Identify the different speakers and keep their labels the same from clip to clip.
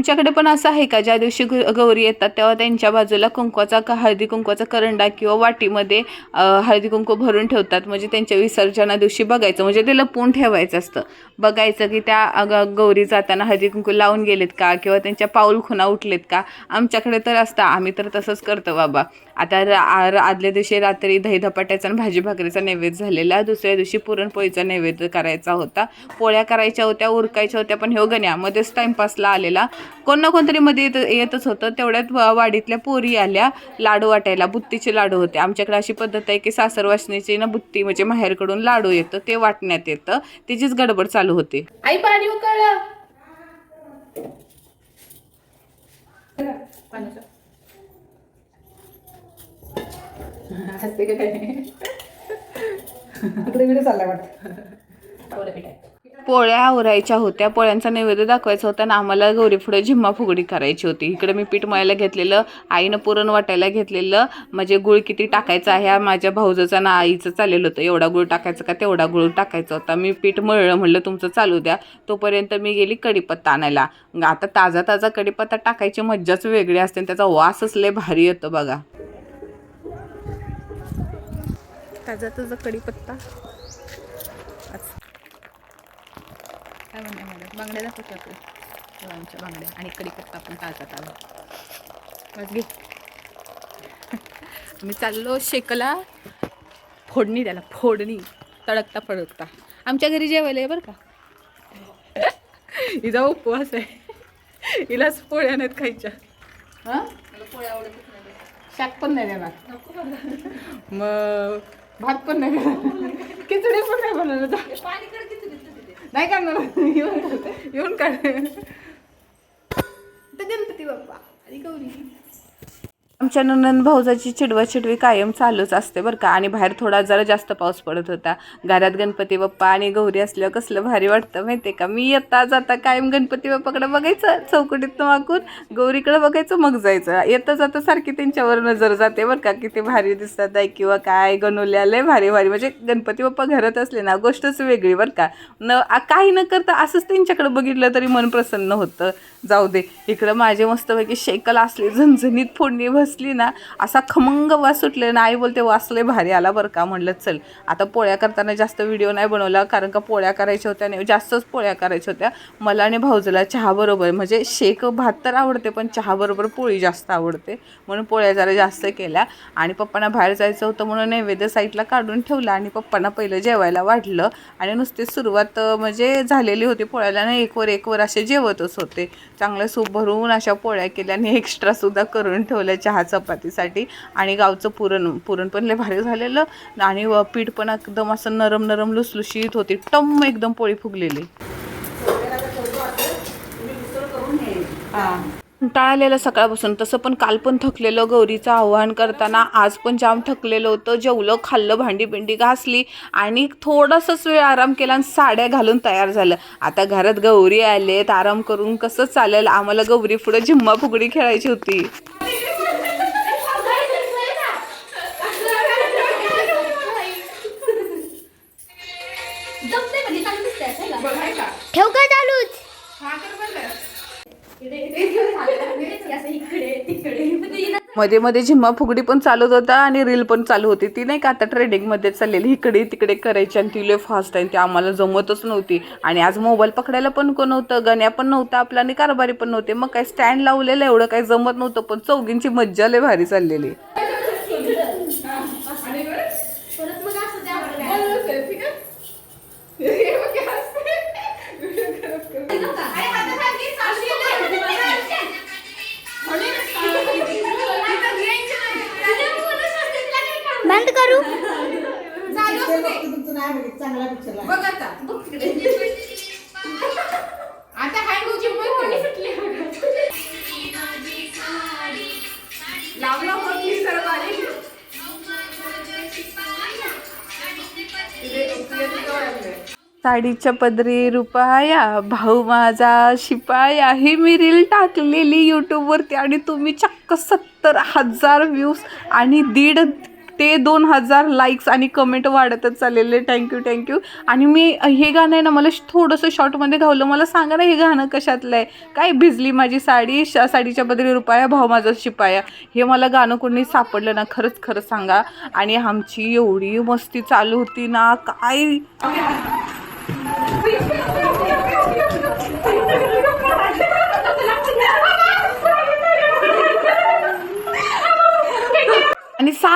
Speaker 1: तुमच्याकडे पण असं आहे का? ज्या दिवशी ग- गौरी येतात तेव्हा त्यांच्या बाजूला कुंकवाचा का हळदी कुंकवाचा करंडा किंवा वाटीमध्ये हळदी कुंकू भरून ठेवतात. म्हणजे त्यांच्या विसर्जना दिवशी बघायचं. म्हणजे ते लपवून ठेवायचं असतं. बघायचं की त्या गौरी जाताना हळदी कुंकू लावून गेलेत का? किंवा त्यांच्या पाऊल खुणा उठलेत का? आमच्याकडे तर असतं. आम्ही तर तसंच करतो बाबा. आता रा- आदल्या दिवशी रात्री दही धपाट्याचा आणि भाजी भाकरीचा नैवेद्य झालेला. दुसऱ्या दिवशी पुरणपोळीचा नैवेद्य करायचा होता. पोळ्या करायच्या होत्या उरकायच्या होत्या पण ह्यो गण्या मध्येच टाईमपासला आलेला. कोण ना कोणतरी मध्ये येत येतच होतं. तेवढ्यात वा- वाडीतल्या पोरी आल्या. लाडू वाटायला. बुत्तीचे लाडू होते. आमच्याकडे अशी पद्धत आहे की सासर वासनीची ना बुत्ती म्हणजे माहेरकडून लाडू येतं. ते वाटण्यात येतं. त्याचीच गडबड चालू होते.
Speaker 2: आई पाणी उकळलं.
Speaker 3: चाललाय वाटतं.
Speaker 1: पोळ्या आवरायच्या होत्या. पोळ्यांचा नैवेद्य दाखवायचा होता आणि आम्हाला गौरी पुढे झिम्मा फुगडी करायची होती. इकडे मी पीठ मळायला घेतलेलं आईनं पुरण वाटायला घेतलेलं. म्हणजे गुळ किती टाकायचा ह्या माझ्या भाऊजाचा ना आईचं चाललेलं होतं. एवढा गुळ टाकायचा का तेवढा गुळ टाकायचा होता. मी पीठ मळलं म्हणलं तुमचं चालू द्या. तोपर्यंत मी गेली कढीपत्ता आणायला. आता ताजा ताजा कडीपत्ता टाकायची मज्जाच वेगळी असते आणि त्याचा वासच लय भारी येतो बघा. ताजा ताजा कढीपत्ता. काय म्हणते म्हणत बांगड्या दाखवतो आपल्या आमच्या बांगड्या. आणि कढीपत्ता पण ताजा ताजा बस घे. मी चाललो शेकला. फोडणी त्याला फोडणी. तडकता फडकता. आमच्या घरी जेवायला आहे बरं का. हिचा उपवास आहे. हिलाच पोळ्या नाहीत खायच्या. हां? शाक पण नाही देणार. मग भात पण नाही देणार. खिचडी पण नाही बनवणार. नाही करणार. येऊन काढ. येऊन काढ तर गणपती बाप्पा आणि गौरी. आमच्या नंदन भाऊजाची चिडवा चिडवी कायम चालूच असते बरं का. आणि बाहेर थोडा जरा जास्त पाऊस पडत होता. घरात गणपती बाप्पा आणि गौरी असल्यावर कसलं भारी वाटतं माहिती आहे का? मी येता जाता कायम गणपती बाप्पाकडे बघायचं चौकटीत वाकून गौरीकडे बघायचं मग जायचं. येता जाता सारखी त्यांच्यावर नजर जाते बरं का. किती भारी दिसतात आहे किंवा काय गणवल्यालंय भारी भारी. म्हणजे गणपती बाप्पा घरात असले ना गोष्टच वेगळी बरं का. न काही न करता असंच त्यांच्याकडे बघितलं तरी मन प्रसन्न होतं. जाऊ दे इकडं माझे मस्तपैकी शेकल असले झणझणीत फोडणी बसली ना असा खमंग वास सुटले ना आई बोलते वासले भारी आला बरं का? म्हणलं चल आता पोळ्या करताना जास्त व्हिडिओ नाही बनवला कारण का पोळ्या करायच्या होत्या आणि जास्तच पोळ्या करायच्या होत्या. मला आणि भाऊजला चहाबरोबर म्हणजे शेक भात तर आवडते पण चहाबरोबर पोळी जास्त आवडते. म्हणून पोळ्या जरा जास्त केल्या आणि पप्पांना बाहेर जायचं होतं म्हणून नैवेद्य साईडला काढून ठेवला आणि पप्पांना पहिलं जेवायला वाढलं आणि नुसती सुरुवात म्हणजे झालेली होती पोळ्याला ना एकवर एकवर असे जेवतच होते. चांगलं सूप भरून अशा पोळ्या केल्या आणि एक्स्ट्रासुद्धा करून ठेवल्या चहा चपातीसाठी आणि गावचं पुरण पुरण पण लय भारी झालेलं. आणि व पीठ पण एकदम असं नरम नरम लुसलुशीत होती. टम एकदम पोळी फुगलेली. टाळलेलं सकाळपासून. तसं पण काल पण थकलेलं. गौरीचं आव्हान करताना आज पण जाम थकलेलं होतं. जेवलं खाल्लं भांडी बिंडी घासली आणि थोडासाच वेळ आराम केला आणि साड्या घालून तयार झालं. आता घरात गौरी आलेत. आराम करून कसं चालेल? आम्हाला गौरी पुढे झिम्मा फुगडी खेळायची होती. मध्ये मध्ये झिम्मा फुगडी पण चालत होता आणि रील पण चालू होती. ती नाही का आता ट्रेडिंगमध्ये चाललेली. इकडे तिकडे करायची आणि ती लय फास्ट आहे ती आम्हाला जमतच नव्हती. आणि आज मोबाईल पकडायला पण कोण नव्हतं गण्या पण नव्हता आपला आणि कारभारी पण नव्हते. मग काय स्टँड लावलेलं एवढं काही जमत नव्हतं. पण चौघींची मज्जा लय भारी चाललेली.
Speaker 4: करू?
Speaker 3: चांगला पिक्चर
Speaker 2: बघ आता. कोणी सुटली लावला होती सर्व
Speaker 1: साडीच्या पदरी रुपाया भाऊ माझा शिपाया ही मी रील टाकलेली यूट्यूबवरती आणि तुम्ही चक्क सत्तर हजार व्ह्यूज आणि दीड ते दोन हजार लाईक्स आणि कमेंट वाढतच चाललेले. थँक्यू थँक्यू आणि मी हे गाणं आहे ना मला श- थोडंसं शॉर्टमध्ये घावलं. मला सांगा ना हे गाणं कशातलं आहे? काय भिजली माझी साडी? शा साडीच्या बदली रुपया भाव माझा शिपाया. हे मला गाणं कोणी सापडलं ना खरंच खरं सांगा. आणि आमची एवढी मस्ती चालू होती ना काय?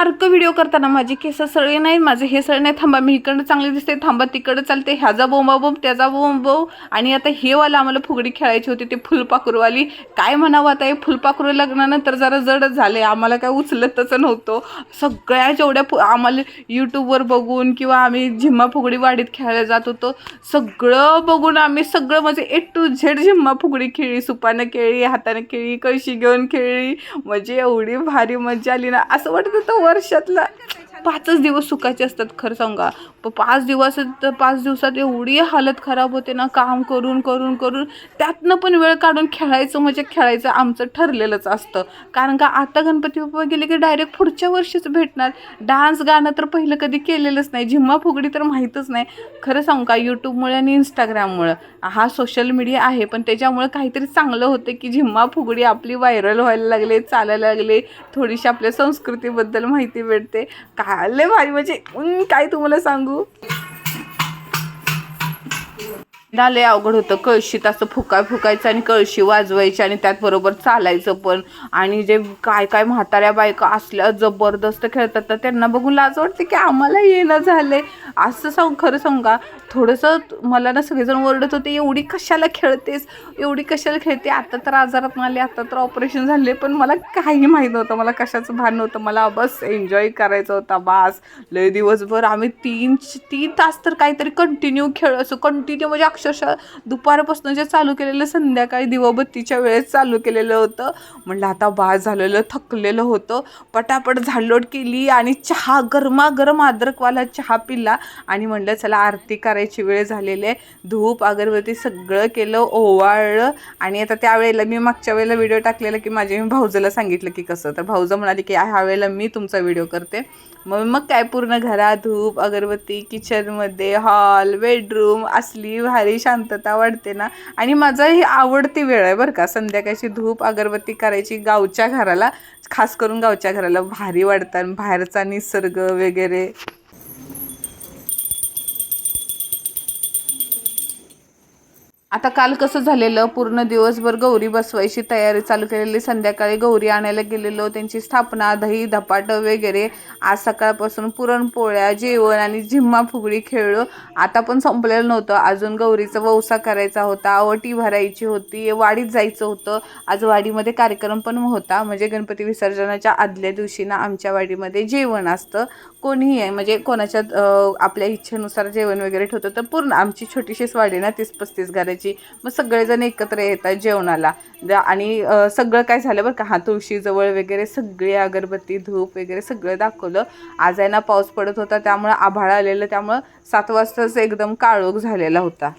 Speaker 1: सारखं व्हिडिओ करताना माझे केस सळे नाही माझे हे सळ नाही थांबा मी इकडं चांगले दिसते. थांबा तिकडं चालते. ह्याचा बोंबा बोंब त्याचा बोंब आणि आता हे वाला आम्हाला फुगडी खेळायची होती ते फुलपाखरूवाली. काय म्हणावं आता हे फुलपाखरू लग्नानंतर जरा जडच झाले. आम्हाला काय उचलतच नव्हतं. सगळ्या जेवढ्या फु आम्हाला यूट्यूबवर बघून किंवा आम्ही झिम्मा फुगडी वाडीत खेळायला जात होतो सगळं बघून आम्ही सगळं म्हणजे ए टू झेड झिम्मा फुगडी खेळली. सुपानं खेळली हातानं खेळली कळशी घेऊन खेळली. म्हणजे एवढी भारी मजा आली ना. असं वाटत होतं वर्षातला पाचच दिवस सुखाचे असतात खरं सांगा. पाच दिवस तर पाच दिवसात एवढी हालत खराब होते ना काम करून करून करून. त्यातनं पण वेळ काढून खेळायचं म्हणजे खेळायचं आमचं ठरलेलंच असतं. कारण का आता गणपती बाप्पा गेले की डायरेक्ट पुढच्या वर्षीच भेटणार. डान्स गाणं तर पहिलं कधी केलेलंच नाही. झिम्मा फुगडी तर माहीतच नाही. खरं सांगू का यूट्यूबमुळे आणि इंस्टाग्राममुळं. हा सोशल मीडिया आहे पण त्याच्यामुळे काहीतरी चांगलं होतं की झिम्मा फुगडी आपली व्हायरल व्हायला लागले चालायला लागले. थोडीशी आपल्या संस्कृतीबद्दल माहिती भेटते. काय लय भारी. म्हणजे काय तुम्हाला सांगू? लय अवघड होतं. कळशीत असं फुकाय फुकायचं आणि कळशी वाजवायची आणि त्यात बरोबर चालायचं पण. आणि जे काय काय म्हाताऱ्या बायका असल्या जबरदस्त खेळतात तर त्यांना बघून लाज वाटते की आम्हाला येणं झालंय. असं सांग खरं सांगा थोडंसं मला ना सगळेजण ओरडत होते एवढी कशाला खेळतेस? एवढी कशाला खेळते? आता तर आजारात आले आता तर ऑपरेशन झाले पण मला काही माहीत नव्हतं मला कशाचं भान नव्हतं. मला बस एन्जॉय करायचं होता बास. लय दिवसभर आम्ही तीन तीन तास तर काहीतरी कंटिन्यू खेळ असं कंटिन्यू म्हणजे अक्षरशः दुपारपासून जे चालू केलेलं संध्याकाळी दिवाबत्तीच्या वेळेस चालू केलेलं होतं. म्हटलं आता बाळ झालेलं थकलेलं होतं. पटापट झाडलोट केली आणि चहा गरमागरम अद्रकवाला चहा पिला आणि म्हणलं चला आरती करायची वेळ झालेली आहे. धूप अगरबत्ती सगळं केलं ओवाळलं आणि आता त्यावेळेला मी मागच्या वेळेला व्हिडिओ टाकलेला की माझ्या मी भाऊजाला सांगितलं की कसं. तर भाऊजं म्हणाली की ह्या वेळेला मी तुमचा व्हिडिओ करते. मग मग काय पूर्ण घरात धूप अगरबत्ती किचनमध्ये हॉल बेडरूम असली भारी शांतता वाटते ना. आणि माझा ही आवडती वेळ आहे बरं का. संध्याकाळची धूप अगरबत्ती करायची गावच्या घराला खास करून गावच्या घराला भारी वाटतात बाहेरचा निसर्ग वगैरे. आता काल कसं झालेलं? पूर्ण दिवसभर गौरी बसवायची तयारी चालू केलेली. संध्याकाळी गौरी आणायला गेलेलो. त्यांची स्थापना दही धपाटं वगैरे. आज सकाळपासून पुरणपोळ्या जेवण आणि झिम्मा फुगडी खेळलो. आता पण संपलेलं नव्हतं. अजून गौरीचा वौसा करायचा होता. वटी भरायची होती. वाडीत जायचं होतं. आज वाडीमध्ये कार्यक्रम पण होता. म्हणजे गणपती विसर्जनाच्या आदल्या दिवशी ना आमच्या वाडीमध्ये जेवण असतं. कोणीही आहे म्हणजे कोणाच्या आपल्या इच्छेनुसार जेवण वगैरे ठेवतं तर पूर्ण आमची छोटीशीच वाढी ना तीस पस्तीस घराची. मग सगळेजण एकत्र येतात जेवणाला. आणि सगळं काय झालं बरं का हा तुळशीजवळ वगैरे सगळी अगरबत्ती धूप वगैरे सगळं दाखवलं. आज आहे ना पाऊस पडत होता त्यामुळं आभाळ आलेलं त्यामुळं सात वाजताच एकदम काळोख झालेला होता.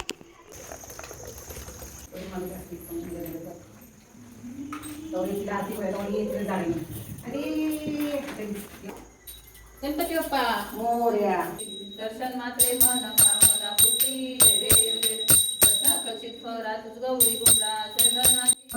Speaker 2: गणपती बाप्पा
Speaker 3: मोर्या.
Speaker 2: दर्शन मात्रे मन कामना जय देव कचित गौरी गुंडा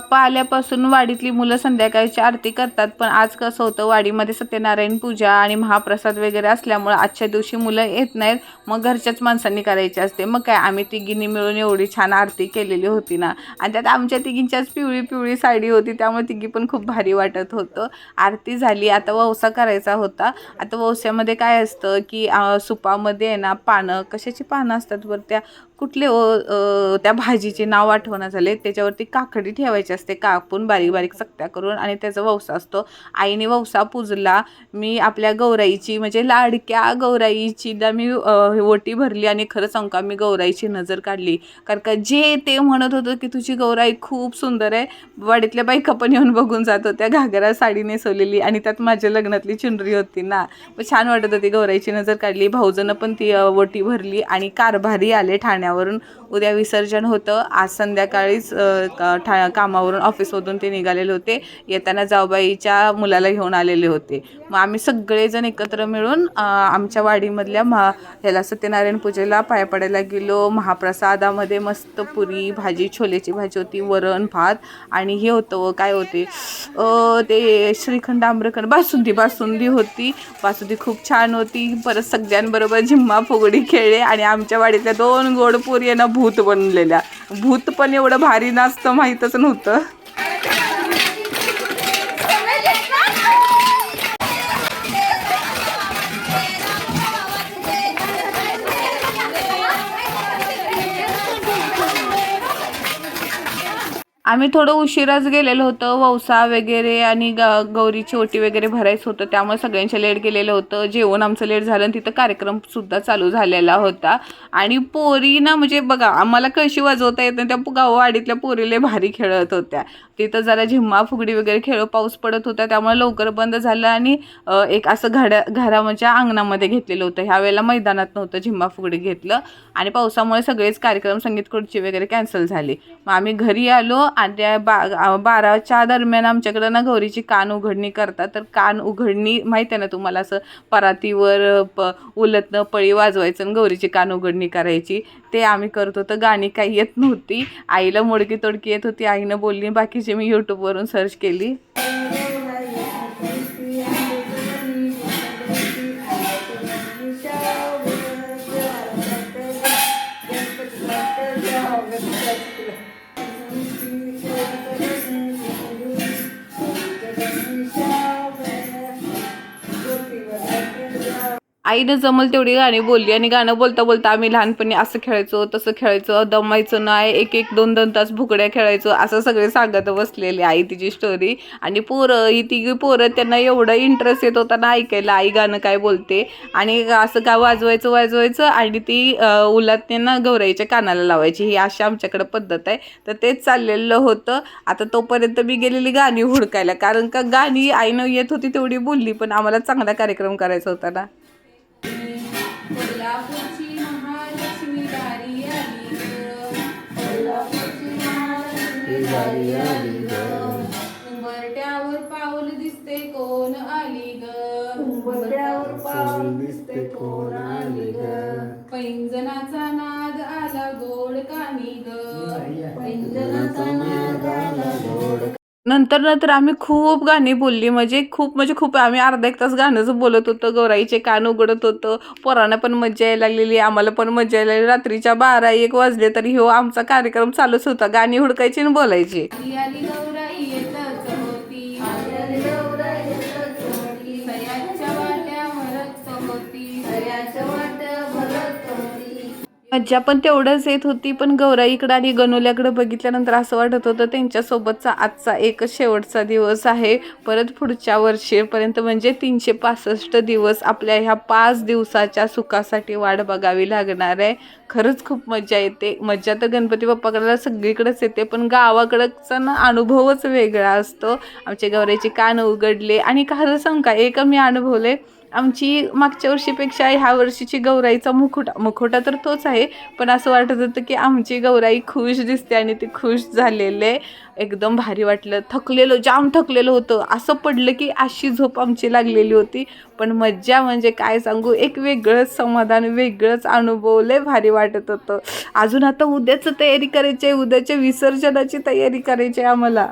Speaker 1: बाप्पा आल्यापासून वाडीतली मुलं संध्याकाळची आरती करतात पण आज कसं होतं वाडीमध्ये सत्यनारायण पूजा आणि महाप्रसाद वगैरे असल्यामुळं आजच्या दिवशी मुलं येत नाहीत मग घरच्याच माणसांनी करायची असते. मग काय आम्ही तिघींनी मिळून एवढी छान आरती केलेली होती ना. आणि त्यात आमच्या तिघींच्याच पिवळी पिवळी साडी होती त्यामुळे तिघी पण खूप भारी वाटत होतं. आरती झाली. आता वौसा करायचा होता. आता वौस्यामध्ये काय असतं की सुपामध्ये आहे ना पानं कशाची पानं असतात बरं त्या? कुठले ओ त्या भाजीचे नाव आठवणं झाले त्याच्यावरती काकडी ठेवायची असते कापून बारीक बारीक चकत्या करून आणि त्याचा वौसा असतो. आईने वौसा पूजला मी आपल्या गौराईची म्हणजे लाडक्या गौराईची दा मी ओटी भरली आणि खरं सांगू का मी गौराईची नजर काढली. कारण का जे ते म्हणत होतं की तुझी गौराई खूप सुंदर आहे वाडीतल्या बायका पण येऊन बघून जात होत्या घागरा साडी नेसवलेली आणि त्यात माझ्या लग्नातली चुनरी होती ना. मग छान वाटत होती गौराईची नजर काढली. भाऊजनं पण ती ओटी भरली आणि कारभारी आले ठाण्यात पाण्यावरून उद्या विसर्जन होतं. आज संध्याकाळीच का- ठा कामावरून ऑफिसमधून ते निघालेले होते. येताना जाऊबाईच्या मुलाला घेऊन आलेले होते. मग आम्ही सगळेजण एकत्र मिळून आमच्या वाडीमधल्या महा ह्याला सत्यनारायण पूजेला पाया पडायला गेलो. महाप्रसादामध्ये मस्त पुरी भाजी छोलेची भाजी होती वरण भात आणि हे होतं व काय होते. ते श्रीखंड आम्रखंड बासुंदी बासुंदी होती. बासुंदी खूप छान होती. परत सगळ्यांबरोबर झिम्मा फुगडी खेळले आणि आमच्या वाडीतल्या दोन गोड पोरी आहे ना भूत बनलेल्या. भूत पण एवढं भारी नाचतं माहीतच नव्हतं. आम्ही थोडं उशिराच गेलेलो होतो. वौसा वगैरे आणि ग गौरीची ओटी वगैरे भरायचं होतं. त्यामुळे सगळ्यांचे लेट गेलेलं होतं. जेवण आमचं लेट झालं आणि तिथं कार्यक्रमसुद्धा चालू झालेला होता. आणि पोरी ना म्हणजे बघा आम्हाला कळशी वाजवता येत नाही त्या गाववाडीतल्या पोरीले भारी खेळत होत्या. तिथं जरा झिम्मा फुगडी वगैरे खेळ पाऊस पडत होता. त्यामुळे लवकर बंद झालं आणि एक असं घड्या घराच्या अंगणामध्ये घेतलेलं होतं. ह्या वेळेला मैदानात नव्हतं झिम्मा फुगडी घेतलं. आणि पावसामुळे सगळेच कार्यक्रम संगीत खुर्ची वगैरे कॅन्सल झाले. मग आम्ही घरी आलो आणि त्या बा बाराच्या दरम्यान आमच्याकडं ना गौरीची कान उघडणी करतात. तर कान उघडणी माहिती आहे ना तुम्हाला असं परातीवर प उलटनं पळी वाजवायचं आणि गौरीची कान उघडणी करायची. ते आम्ही करत तर गाणी काही येत नव्हती. आईला मोडकी तोडकी येत होती. आईनं बोलली बाकीची मी यूट्यूबवरून सर्च केली. आईनं जमल तेवढी गाणी बोलली आणि गाणं बोलता बोलता आम्ही लहानपणी असं खेळायचो तसं खेळायचो दमायचं नाही एक एक दोन दोन तास भुकड्या खेळायचो असं सगळे सांगत बसलेले आई तिची स्टोरी आणि पोरं ही तिघी पोरं त्यांना एवढं इंटरेस्ट येत होता ना ऐकायला आई गाणं काय बोलते. आणि असं का वाजवायचं वाजवायचं आणि ती अं, उलातने ना गौराईच्या कानाला लावायची. ही अशी आमच्याकडे पद्धत आहे. तर तेच चाललेलं होतं. आता तोपर्यंत मी गेलेली गाणी हुडकायला. कारण का गाणी आईनं येत होती तेवढी बोलली पण आम्हाला चांगला कार्यक्रम करायचा होता ना.
Speaker 2: दारी आली ग. उंबरट्यावर पाऊल दिसते कोण आली ग? उंबरट्यावर पाऊल दिसते कोण आली ग? पैंजनाचा नाद आला गोड कानी ग. पैंजनाचा नाद आला गोड
Speaker 1: नंतर नंतर आम्ही खूप गाणी बोलली. म्हणजे खूप म्हणजे खूप आम्ही अर्धा एक तास गाणंच बोलत होतो. गौराईचे कान उघडत होतो. पोरांना पण मजा यायला लागलेली. आम्हाला पण मजा यायला लागली. रात्रीच्या बारा एक वाजले तरी हो आमचा कार्यक्रम चालूच होता. गाणी हुडकायची आणि बोलायची.
Speaker 2: आली आली गौराई येतच होती आली आली गौराई येतच होती सयाच्या होती सयाच्या होती
Speaker 1: मज्जा पण तेवढंच येत होती पण गौराईकडं आणि गणोल्याकडं बघितल्यानंतर असं वाटत होतं त्यांच्यासोबतचा आजचा एकच शेवटचा दिवस आहे. परत पुढच्या वर्षीपर्यंत म्हणजे तीनशे पासष्ट दिवस आपल्या ह्या पाच दिवसाच्या सुखासाठी वाट बघावी लागणार आहे. खरंच खूप मजा येते. मज्जा तर गणपती बाप्पाकडे सगळीकडेच येते पण गावाकडचा ना अनुभवच वेगळा असतो. आमच्या गौराईचे कान उघडले आणि खरं सांग का एक मी अनुभवले आमची मागच्या वर्षीपेक्षा ह्या वर्षीची गौराईचा मुखोटा मुखोटा तर तोच आहे. पण असं वाटत होतं की आमची गौराई खुश दिसते आणि ती खुश झालेले एकदम भारी वाटलं. थकलेलो जाम थकलेलं होतं. असं पडलं की अशी झोप आमची लागलेली होती. पण मज्जा म्हणजे काय सांगू? एक वेगळंच समाधान वेगळंच अनुभव. लय भारी वाटत होतं. अजून आता उद्याचं तयारी करायची आहे. उद्याच्या विसर्जनाची तयारी करायची आहे आम्हाला.